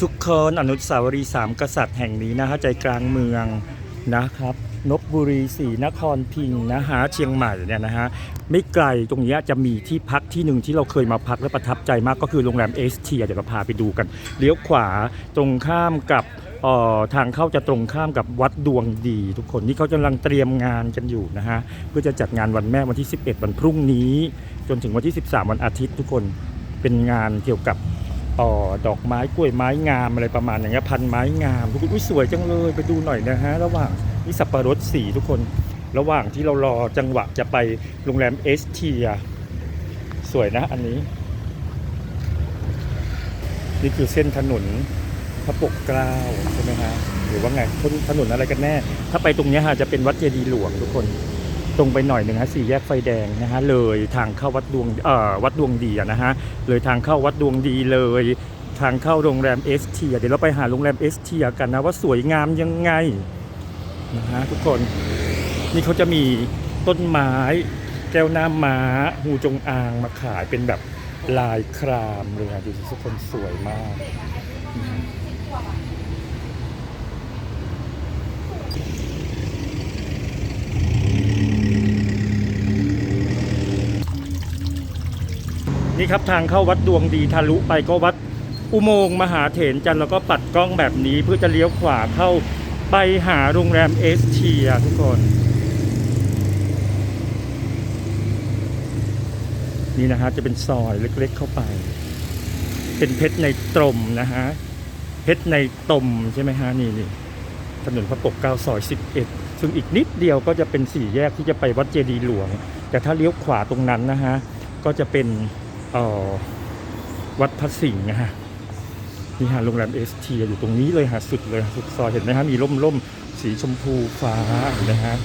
ทุกคนอนุสาวรีย์สามกษัตริย์แห่งนี้นะฮะใจกลางเมืองนะครับนบบุรีศรีนครพิงนะฮะเชียงใหม่เนี่ยนะฮะไม่ไกลตรงนี้จะมีที่พักที่หนึ่งที่เราเคยมาพักและประทับใจมากก็คือโรงแรมเอสเทียเดี๋ยวเราพาไปดูกัน เลี้ยวขวาตรงข้ามกับออทางเข้าจะตรงข้ามกับวัดดวงดี ทุกคนนี่เขากำลังเตรียมงานกันอยู่นะฮะเพื่อจะจัดงานวันแม่วันที่ 11 วันพรุ่งนี้ จนถึงวันที่ 13 วันอาทิตย์ทุกคนเป็นงานเกี่ยวกับ ต่อดอกไม้กล้วยไม้งามอะไรประมาณอย่างเงี้ยพันไม้งามทุกคนอุ้ยสวยจังเลยไปดูหน่อยนะฮะระหว่างนี่สับปะรดสีทุกคน ระหว่างที่เรารอจังหวะจะไปโรงแรมเอสเทียสวยนะอันนี้ นี่คือเส้นถนนพระปกเกล้าใช่ไหมฮะหรือว่าไงถนนอะไรกันแน่ ถ้าไปตรงเนี้ยฮะจะเป็นวัดเจดีย์หลวงทุกคน ตรงไปหน่อยหนึ่งฮะสี่แยกไฟแดงนะฮะเลยทางเข้าวัดดวงเอ่อวัดดวงดีนะฮะเลยทางเข้าวัดดวงดีเลย ทางเข้าโรงแรมเอสเทียเดี๋ยวเราไปหาโรงแรมเอสเทียกันนะว่าสวยงามยังไงนะฮะทุกคนนี่เขาจะมีต้นไม้แก้วน้ำม้าหูจงอางมาขายเป็นแบบลายครามเลยอะดูสิทุกคนสวยมาก นี่ครับทางเข้าวัดดวงดีทะลุไปก็วัดอุโมงค์มหาเถรจันทร์แล้วก็ปัดกล้องแบบนี้เพื่อจะเลี้ยวขวาเข้าไปหาโรงแรมเอสเทียทุกคน นี่นะฮะจะเป็นซอยเล็กๆเข้าไป เป็นเพชรในตรมนะฮะเพชรในตมใช่ไหมฮะนี่นี่ถนนพระปกเกล้าซอย11ซึ่งอีกนิดเดียวก็จะเป็นสี่แยกที่จะไปวัดเจดีย์หลวง แต่ถ้าเลี้ยวขวาตรงนั้นนะฮะก็จะเป็น วัดพระสิงห์นะฮะนี่ฮะโรงแรมเอสทีอยู่ตรงนี้เลยฮะสุดเลยสุดซอยเห็นไหมฮะมีร่มร่มสีชมพูฟ้าเห็นไหมฮะ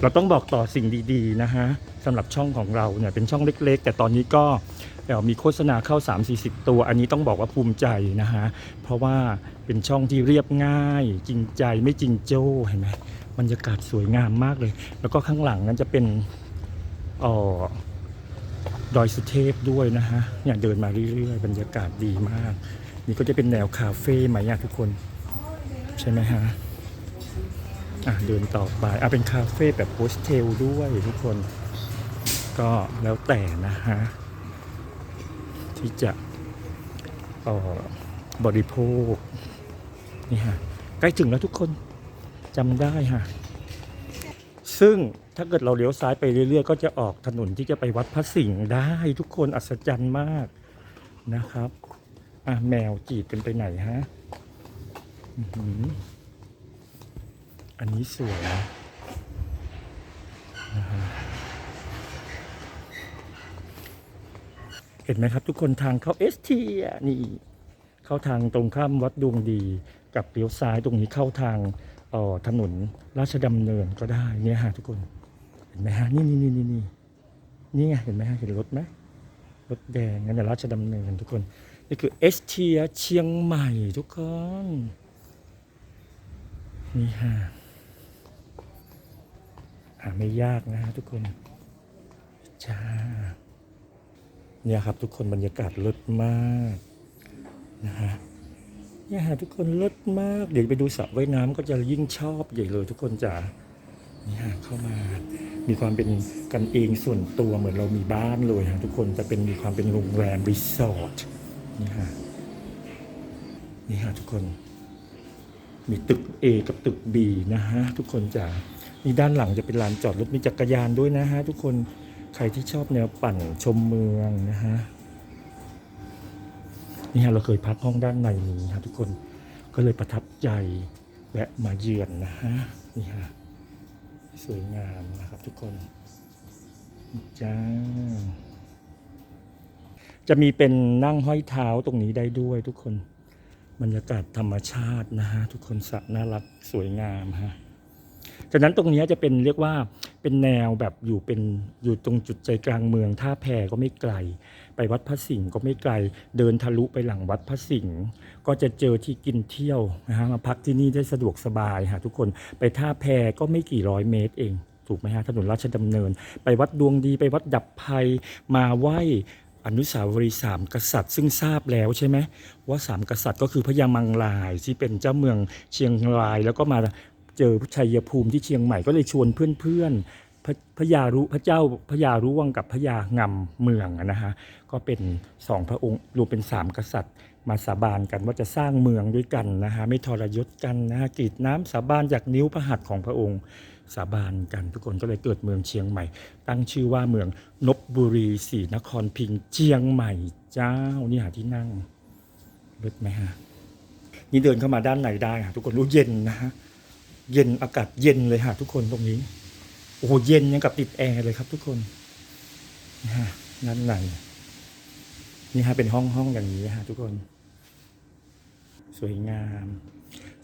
เราต้องบอกต่อสิ่งดีๆนะฮะสำหรับช่องของเราเนี่ยเป็นช่องเล็ก ๆ แต่ตอนนี้ก็มีโฆษณาเข้า 3-40 ตัว อันนี้ต้องบอกว่าภูมิใจนะฮะเพราะว่าเป็นช่องที่เรียบง่าย จริงใจไม่จริงโจ้เห็นไหมบรรยากาศสวยงามมากเลย แล้วก็ข้างหลังนั้นจะเป็น ออดอยสุเทพด้วยนะฮะเนี่ยเดินมาเรื่อยๆ บรรยากาศดีมาก นี่ก็จะเป็นแนวคาเฟ่ไหมอะทุกคน ใช่ไหมฮะอะเดินต่อไปอะเป็นคาเฟ่แบบโฮสเทลด้วยทุกคน ก็แล้วแต่นะฮะ ที่จะออบริโภค นี่ฮะ ใกล้ถึงแล้วทุกคนจำได้ฮะ ซึ่ง ถ้าเกิดเราเลี้ยวซ้ายไปเรื่อยๆ ก็จะออกถนนที่จะไปวัดพระสิงห์ได้ทุกคนอัศจรรย์มากนะครับอะแมวจีบกันไปไหนฮะอันนี้สวยนะเห็นไหมครับ ทุกคนทางเข้าเอสทีนี่ เข้าทางตรงข้ามวัดดวงดีกับเลี้ยวซ้ายตรงนี้เข้าทางออถนนราชดำเนินก็ได้เนี่ยฮะทุกคน ห็นไหมฮะนี่นี่นี่นี่นี่นี่ไงเห็นไหมฮะเห็นรถไหมรถแดงนั่นแหละราชดำเนินทุกคนนี่คือเอสเทียเชียงใหม่ทุกคนนี่ฮะหาไม่ยากนะฮะทุกคนจ้าเนี่ยครับทุกคนบรรยากาศเลิศมากนะฮะเนี่ยฮะทุกคนเลิศมาก เดี๋ยวไปดูสระว่ายน้ำก็จะยิ่งชอบใหญ่เลยทุกคนจ๋านี่ฮะเข้ามา มีความเป็นกันเองส่วนตัวเหมือนเรามีบ้านเลยฮะทุกคนจะเป็นมีความเป็นโรงแรมรีสอร์ทนี่ฮะนี่ฮะทุกคน มีตึก A กับตึก B นะฮะทุกคนจะนี่ด้านหลังจะเป็นลานจอดรถมีจักรยานด้วยนะฮะทุกคนใครที่ชอบแนวปั่นชมเมืองนะฮะนี่ฮะเราเคยพักห้องด้านในนี้ฮะทุกคนก็เลยประทับใจแวะมาเยือนนะฮะนี่ฮะ สวยงามนะครับทุกคนจ้าจะมีเป็นนั่งห้อยเท้าตรงนี้ได้ด้วยทุกคนบรรยากาศธรรมชาตินะฮะทุกคนสะน่ารักสวยงามฮะจากนั้นตรงนี้จะเป็นเรียกว่า เป็นแนวแบบอยู่เป็นอยู่ตรงจุดใจกลางเมือง ท่าแพก็ไม่ไกล ไปวัดพระสิงห์ก็ไม่ไกล เดินทะลุไปหลังวัดพระสิงห์ก็จะเจอที่กินเที่ยวนะฮะมาพักที่นี่ได้สะดวกสบายฮะทุกคนไปท่าแพก็ไม่กี่ร้อยเมตรเองถูกไหมฮะถนนราชดำเนิน ไปวัดดวงดีไปวัดดับภัยมาไหวอนุสาวรีย์สามกษัตริย์ซึ่งทราบแล้วใช่ไหมว่าสามกษัตริย์ก็คือพญามังลายที่เป็นเจ้าเมืองเชียงรายแล้วก็มา เจอชัยภูมิที่เชียงใหม่ก็เลยชวนเพื่อนๆพระพญารุพระเจ้าพญาร่วงกับพญางำเมืองนะฮะก็เป็นสองพระองค์รวมเป็นสามกษัตริย์ มาสาบานกันว่าจะสร้างเมืองด้วยกันนะฮะไม่ทรยศกันนะฮะกรีดน้ำสาบานจากนิ้วพระหัตถ์ของพระองค์สาบานกันทุกคนก็เลยเกิดเมืองเชียงใหม่ ตั้งชื่อว่าเมืองนบบุรีศรีนครพิงเชียงใหม่เจ้านี่หาที่นั่งเลิศไหมฮะนี่เดินเข้ามาด้านในได้ค่ะทุกคนรู้เย็นนะฮะ เย็นอากาศเย็นเลยค่ะทุกคนตรงนี้ โอ้โหเย็นยังกับติดแอร์เลยครับทุกคนนะฮะด้านในนี่ฮะเป็นห้องห้องอย่างนี้ฮะทุกคน สวยงาม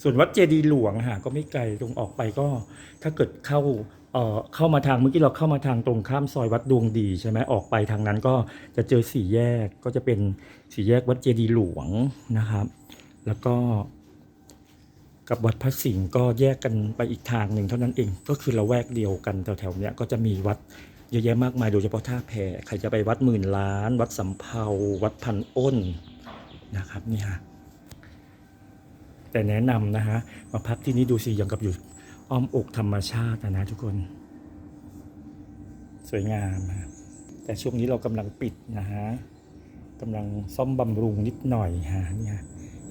ส่วนวัดเจดีหลวงฮะก็ไม่ไกลตรงออกไปก็ ถ้าเกิดเข้าเอ่อเข้ามาทางเมื่อกี้เราเข้ามาทางตรงข้ามซอยวัดดวงดีใช่ไหมออกไปทางนั้นก็จะเจอสี่แยกก็จะเป็นสี่แยกวัดเจดีหลวงนะครับ แล้วก็ กับวัดพระสิงห์ก็แยกกันไปอีกทางหนึ่งเท่านั้นเอง ก็คือเราแวกเดียวกันแถวๆเนี้ยก็จะมีวัดเยอะแยะมากมายโดยเฉพาะท่าแพใครจะไปวัดหมื่นล้าน วัดสำเภาวัดพันอ้นนะครับนี่ฮะแต่แนะนำนะฮะมาพักที่นี่ดูสิอย่างกับอยู่อ้อมอกธรรมชาตินะนะทุกคน สวยงามฮะแต่ช่วงนี้เรากำลังปิดนะฮะกำลังซ่อมบำรุงนิดหน่อยฮะเนี่ย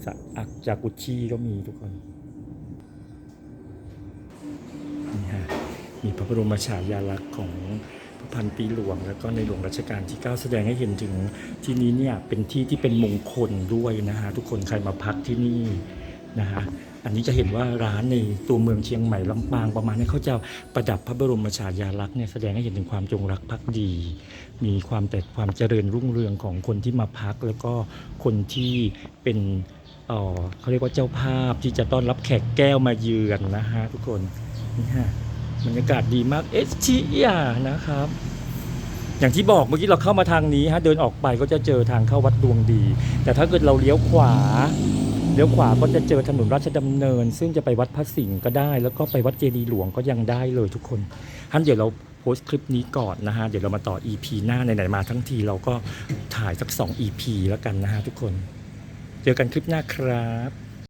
สะอักจากุชิก็มีทุกคนฮะ มีพระบรมฉายาลักษณ์ของพระพันปีหลวง แล้วก็ในหลวงรัชกาลที่ 9 แสดงให้เห็นถึงที่นี้เนี่ยเป็นที่ที่เป็นมงคลด้วยนะฮะทุกคนใครมาพักที่นี่นะฮะอันนี้จะเห็นว่าร้านในตัวเมืองเชียงใหม่ลำปางประมาณนี้เขาจะประดับพระบรมฉายาลักษณ์เนี่ยแสดงให้เห็นถึงความจงรักภักดี มีความแต่ความเจริญรุ่งเรืองของคนที่มาพัก แล้วก็คนที่เป็นเออเขาเรียกว่าเจ้าภาพที่จะต้อนรับแขกแก้วมาเยือนนะฮะทุกคนนี่ฮะ บรรยากาศดีมากเอสทีอานะครับ อย่างที่บอกเมื่อกี้เราเข้ามาทางนี้ฮะเดินออกไปก็จะเจอทางเข้าวัดดวงดี แต่ถ้าเกิดเราเลี้ยวขวาเลี้ยวขวาก็จะเจอถนนราชดำเนิน ซึ่งจะไปวัดพระสิงห์ก็ได้ แล้วก็ไปวัดเจดีย์หลวงก็ยังได้เลยทุกคนท่านเดี๋ยวเราโพสต์คลิปนี้ก่อนนะฮะ เดี๋ยวเรามาต่อ EP หน้าไหนๆมาทั้งทีเราก็ถ่ายสัก 2 EP แล้วกันนะฮะทุกคน เจอกันคลิปหน้าครับ